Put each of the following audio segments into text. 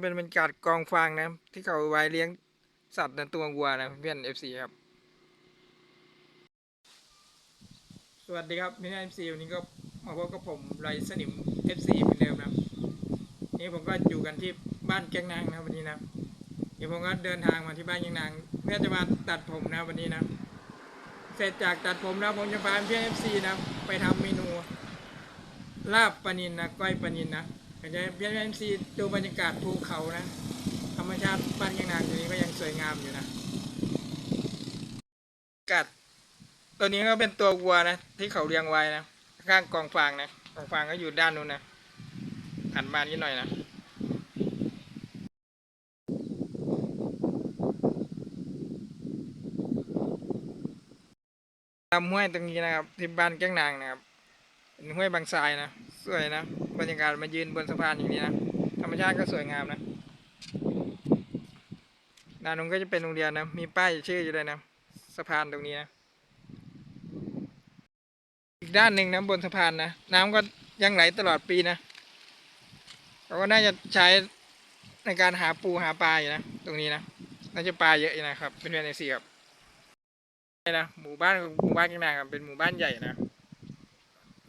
เป็นบรรยากาศกองฟางนะ ที่เขาไว้เลี้ยงสัตว์ในตัววัวนะเพื่อนเอฟซีครับ สวัสดีครับเพื่อนเอฟซีวันนี้ก็มาพบกับผมไรสนิมเอฟซีเหมือนเดิมนะนี่ผมก็อยู่กันที่บ้านแกงนางนะวันนี้นะเดี๋ยวผมก็เดินทางมาที่บ้านแกงนาง เพื่อจะมาตัดผมนะวันนี้นะเสร็จจากตัดผมนะผมจะพาเพื่อนเอฟซีนะไปทำเมนูลาบปนินนะก้อยปนินนะ ก็จะเพียงเอ็มซีดูบรรยากาศภูเขานะ ธรรมชาติบ้านยังนางอยู่นี้ก็ยังสวยงามอยู่นะกัดตัวนี้ก็เป็นตัววัวนะ ที่เขาเลี้ยงไว้นะ ข้างกองฟางนะกองฟางก็อยู่ด้านนู้นนะหันมานิดหน่อยนะลำห้วยตรงนี้นะครับที่บ้านแก้งนางนะครับเป็นห้วยบางทรายนะ วยนะ บรรยากาศมายืนบนสะพานอย่างนี้นะ ธรรมชาติก็สวยงามนะด้านนู้นก็จะเป็นโรงเรียนนะ มีป้ายชื่ออยู่เลยนะ สะพานตรงนี้นะ อีกด้านหนึ่งนะบนสะพานนะ น้ำก็ยังไหลตลอดปีนะเราก็น่าจะใช้ในการหาปูหาปลาอยู่นะ ตรงนี้นะ น่าจะปลาเยอะอยู่นะครับ เป็นเพื่อนในสี่ครับนี่นะ หมู่บ้านหมู่บ้านข้างหน้าครับ เป็นหมู่บ้านใหญ่นะ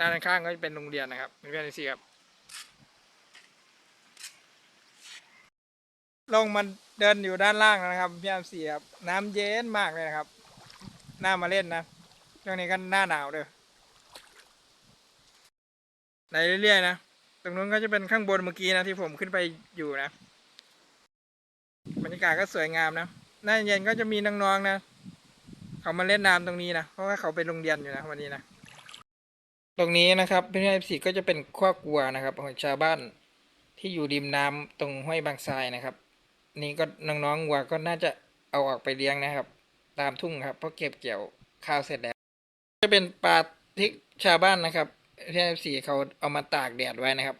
ด้านข้างก็จะเป็นโรงเรียนนะครับเป็นเพื่อนในสี่ครับ ลงมาเดินอยู่ด้านล่างนะครับพี่อามสี่ครับน้ำเย็นมากเลยนะครับน่ามาเล่นนะช่วงนี้ก็หน้าหนาวเลยไหลเรื่อยๆนะตรงนู้นก็จะเป็นข้างบนเมื่อกี้นะที่ผมขึ้นไปอยู่นะบรรยากาศก็สวยงามนะหน้าเย็นก็จะมีน้องๆนะเขามาเล่นน้ำตรงนี้นะเพราะว่าเขาไปโรงเรียนอยู่นะวันนี้นะ ตรงนี้นะครับพี่ไอซีก็จะเป็นคอกัวนะครับของชาวบ้านที่อยู่ริมน้ำตรงห้วยบางทรายนะครับ นี่ก็น้องๆวัวก็น่าจะเอาออกไปเลี้ยงนะครับ ตามทุ่งครับเพราะเก็บเกี่ยวข้าวเสร็จแล้ว จะเป็นปลาที่ชาวบ้านนะครับที่ไอซีเขาเอามาตากแดดไว้นะครับ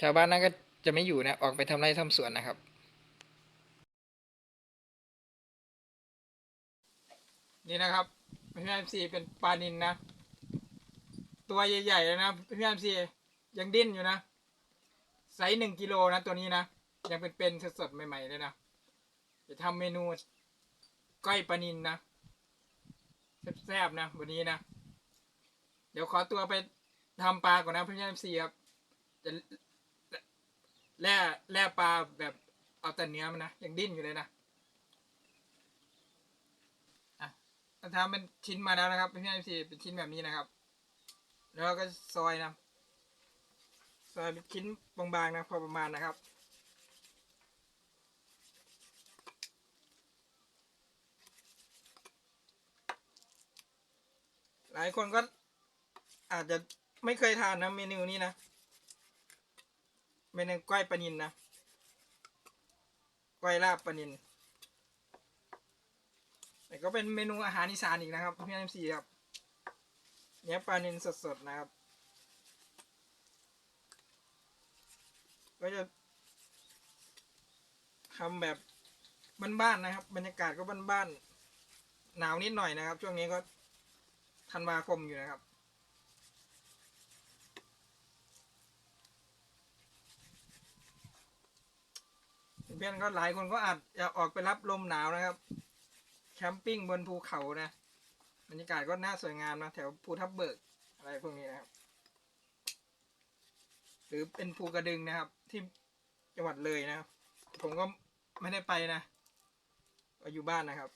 ชาวบ้านนั้นก็จะไม่อยู่นะออกไปทำไร่ทำสวนนะครับ นี่นะครับพี่ไอซีเป็นปลานินนะ ตัวใหญ่ๆเลยนะพี่แอมซียังดิ้นอยู่นะไซส์หนึ่งกิโลนะตัวนี้นะยังเป็นๆสดๆใหม่ๆเลยนะจะทำเมนูก้อยปลานินนะแซ่บๆนะวันนี้นะ เดี๋ยวขอตัวไปทำปลาก่อนนะพี่แอมซีครับจะแล่แล่ปลาแบบเอาแต่เนื้อมันนะยังดิ้นอยู่เลยนะอะทำเป็นชิ้นมาแล้วนะครับพี่แอมซีเป็นชิ้นแบบนี้นะครับ แล้วก็ซอยนะ ซอยเป็นชิ้นบางๆนะพอประมาณนะครับ หลายคนก็อาจจะไม่เคยทานนะเมนูนี้นะ เมนูก้อยปลานินนะ ก้อยลาบปลานินแต่ก็เป็นเมนูอาหารอีสานอีกนะครับพี่เอ็มซีครับ เนื้อปลานินสดๆนะครับ ก็จะทำแบบบ้านๆนะครับ บรรยากาศก็บ้านๆหนาวนิดหน่อยนะครับ ช่วงนี้ก็ธันวาคมอยู่นะครับเพื่อนๆก็หลายคนก็อาจจะออกไปรับลมหนาวนะครับ แคมปิ้งบนภูเขานะ บรรยากาศก็น่าสวยงามนะแถวภูทับเบิกอะไรพวกนี้นะครับ หรือเป็นภูกระดึงนะครับ ที่จังหวัดเลยนะครับ ผมก็ไม่ได้ไปนะก็อยู่บ้านนะครับ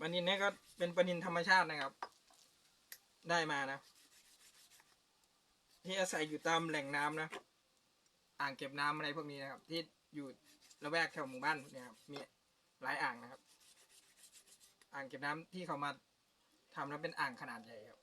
ปลานินนี่ก็เป็นปลานินธรรมชาตินะครับ ได้มานะ ที่อาศัยอยู่ตามแหล่งน้ำนะ อ่างเก็บน้ำอะไรพวกนี้นะครับ ที่อยู่ระแวกแถวหมู่บ้านเนี่ยครับมีหลายอ่างนะครับ อ่างเก็บน้ำที่เขามาทำแล้วเป็นอ่างขนาดใหญ่ครับ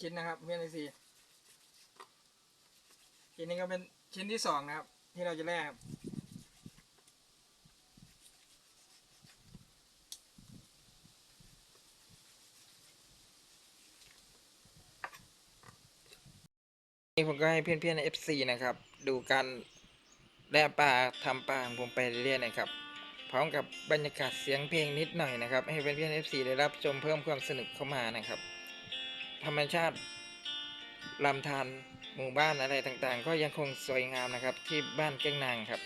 ชิ้นนะครับเพื่อนไอซีชิ้นนี้ก็เป็นชิ้นที่สองนะครับ ที่เราจะแลกนี่ผมก็ให้เพื่อนเพื่อนใน FC นะครับ ดูการแล่ปลาทำปลาของผมไปเรื่อยๆนะครับ พร้อมกับบรรยากาศเสียงเพลงนิดหน่อยนะครับ ให้เพื่อนเพื่อน FC ได้รับชมเพิ่มความสนุกเข้ามานะครับ ธรรมชาติลำธารหมู่บ้านอะไรต่างๆ ก็ยังคงสวยงามนะครับที่บ้านแก้งนางครับ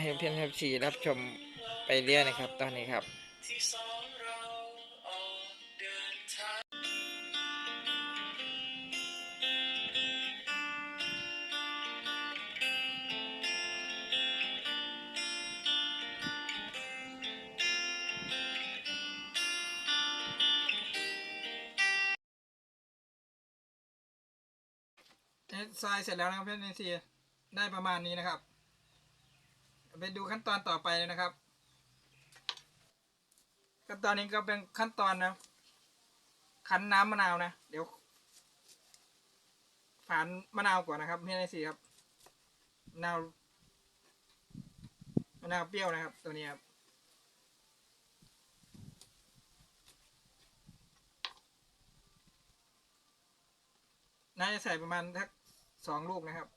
ให้เพื่อนๆชีรับชมไปเรื่อยนะครับ ตอนนี้ครับ เอ๊ะทรายเสร็จแล้วนะครับเพื่อนเอซีได้ประมาณนี้นะครับ ไปดูขั้นตอนต่อไปเลยนะครับ ขั้นตอนนี้ก็เป็นขั้นตอนนะคั้นน้ำมะนาวนะ เดี๋ยวฝานมะนาวก่อนนะครับเพื่อนเอซีครับมะนาวมะนาวเปรี้ยวนะครับ ตัวนี้ครับน่าจะใส่ประมาณทัก สองลูกนะครับ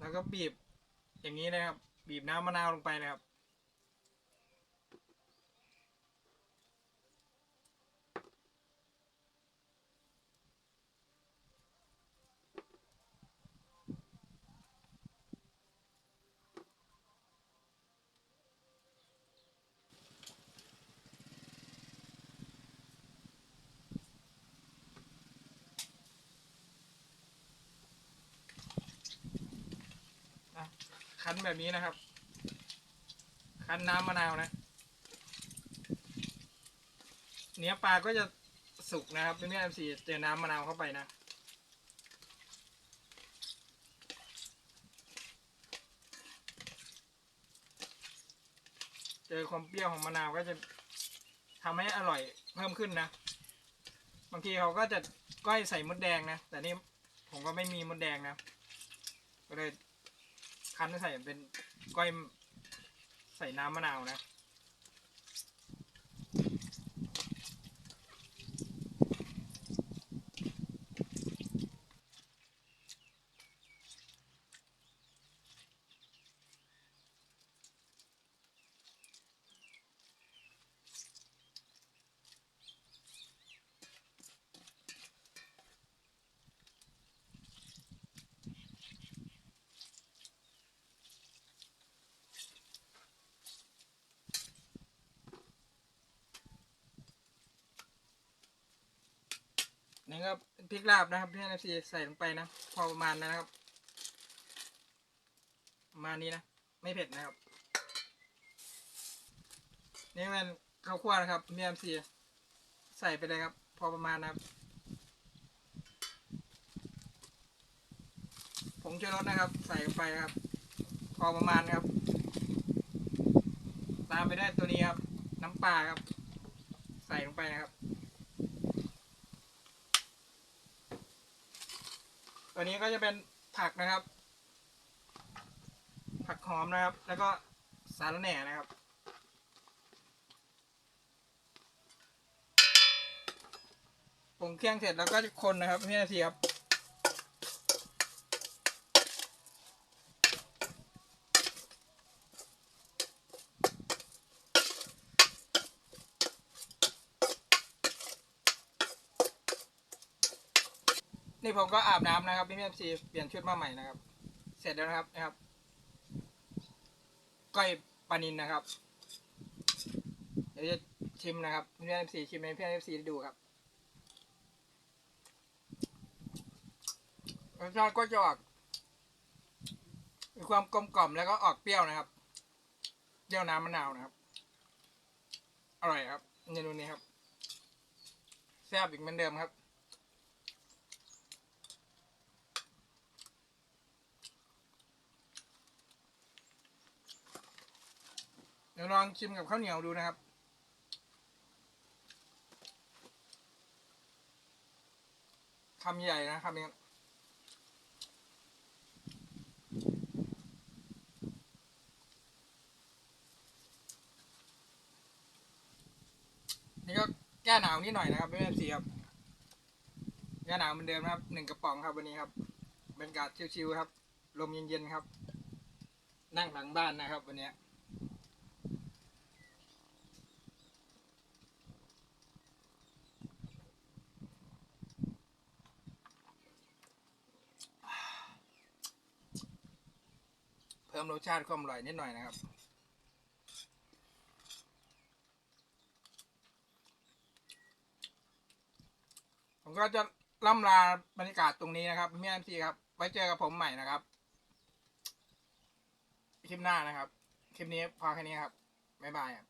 แล้วก็บีบอย่างนี้นะครับ บีบน้ำมะนาวลงไปนะครับ อะ คั้นแบบนี้นะครับ คั้นน้ำมะนาวนะ เนื้อปลาก็จะสุกนะครับเป็นเนื้อ MC เจอน้ำมะนาวเข้าไปนะเจอความเปรี้ยวของมะนาวก็จะทำให้อร่อยเพิ่มขึ้นนะ บางทีเขาก็จะก้อยใส่มดแดงนะ แต่นี่ผมก็ไม่มีมดแดงนะ ก็เลย คั้นใส่เป็นก้อยใส่น้ำมะนาวนะ นี่ก็เป็นพริกลาบนะครับพี่เอฟซีใส่ลงไปนะ พอประมาณนะครับ ประมาณนี้นะ ไม่เผ็ดนะครับ นี่เป็นข้าวคั่วนะครับพี่เอฟซีใส่ไปเลยครับ พอประมาณนะครับผงชูรสนะครับ ใส่ลงไปครับ พอประมาณครับ ตามไปได้ตัวนี้ครับ น้ำปลาครับ ใส่ลงไปนะครับ ตัวนี้ก็จะเป็นผักนะครับ ผักหอมนะครับ แล้วก็สารแหน่นะครับปรุงเครื่องเสร็จแล้วก็จะคนนะครับพี่นาทีครับ นี่ผมก็อาบน้ำนะครับพี่เอฟซีเปลี่ยนชุดมาใหม่นะครับ เสร็จแล้วนะครับนะครับก้อยปานินนะครับ เดี๋ยวจะชิมนะครับพี่เอฟซีชิมให้พี่เอฟซีดูครับรสชาติก็จะออกมีความกลมกล่อมแล้วก็ออกเปรี้ยวนะครับเปรี้ยวน้ำมะนาวนะครับ อร่อยครับเมนูนี้ครับแซ่บอีกเหมือนเดิมครับ ดี๋ยวลองชิมกับข้าวเหนียวดูนะครับ คำใหญ่นะคำนี้นี่ก็แก้หนาวนิดหน่อยนะครับไม่เป็นสีครับแก้หนาวเหมือนเดิมนะครับหนึ่งกระป๋องครับวันนี้ครับบรรยากาศชิวๆครับ ลมเย็นๆครับ นั่งหลังบ้านนะครับ วันนี้ ติมรสชาติความอร่อยนิดหน่อยนะครับ ผมก็จะล่ำลาบรรยากาศตรงนี้นะครับพี่แอมซีครับ ไว้เจอกับผมใหม่นะครับ คลิปหน้านะครับ คลิปนี้พอแค่นี้ครับ บ๊ายบายครับ